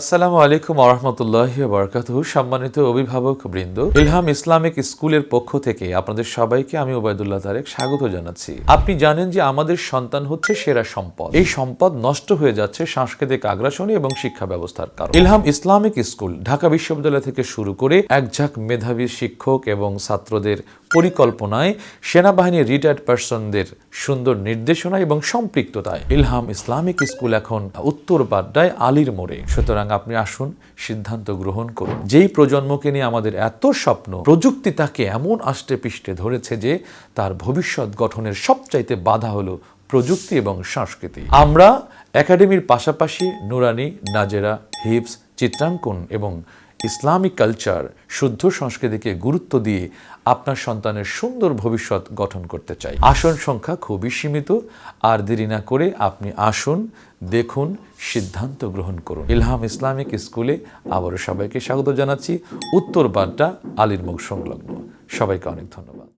আসসালামু আলাইকুম আরহামতুল্লাহ বরকাত সম্মানিত অভিভাবক বৃন্দ। ইলহাম ইসলামিক স্কুলের পক্ষ থেকে আপনাদের সবাইকে আমি ওবায়দুল্লাহ তারেক স্বাগত জানাচ্ছি। আপনি জানেন যে আমাদের সন্তান হচ্ছে সেরা সম্পদ। এই সম্পদ নষ্ট হয়ে যাচ্ছে সাংস্কৃতিক আগ্রাসনী এবং শিক্ষা ব্যবস্থার কারণে। ইলহাম ইসলামিক স্কুল ঢাকা বিশ্ববিদ্যালয় থেকে শুরু করে একঝাঁক মেধাবী শিক্ষক এবং ছাত্রদের পরিকল্পনায় সেনাবাহিনীর রিটায়ার্ড পার্সনদের সুন্দর নির্দেশনা এবং সম্পৃক্ততায় ইলহাম ইসলামিক স্কুল এখন উত্তর বাড্ডায় আলীর মোড়ে। সুতরাং আপনি আসুন, সিদ্ধান্ত গ্রহণ করুন। যেই প্রজন্মকে নিয়ে আমাদের এত স্বপ্ন, প্রযুক্তি তাকে এমন আষ্টে পিষ্টে ধরেছে যে তার ভবিষ্যৎ গঠনের সবচাইতে বাধা হলো প্রযুক্তি এবং সংস্কৃতি। আমরা একাডেমির পাশাপাশি নুরানি, নাজেরা হিপস চিত্রাঙ্কন এবং ইসলামিক কালচার, শুদ্ধ সংস্কৃতিকে গুরুত্ব দিয়ে আপনার সন্তানের সুন্দর ভবিষ্যৎ গঠন করতে চাই। আসন সংখ্যা খুবই সীমিত, আর দেরি না করে আপনি আসুন, দেখুন, সিদ্ধান্ত গ্রহণ করুন। ইলহাম ইসলামিক স্কুলে আবারও সবাইকে স্বাগত জানাচ্ছি। উত্তর বাড্ডা আলীর মুখ সংলগ্ন। সবাইকে অনেক ধন্যবাদ।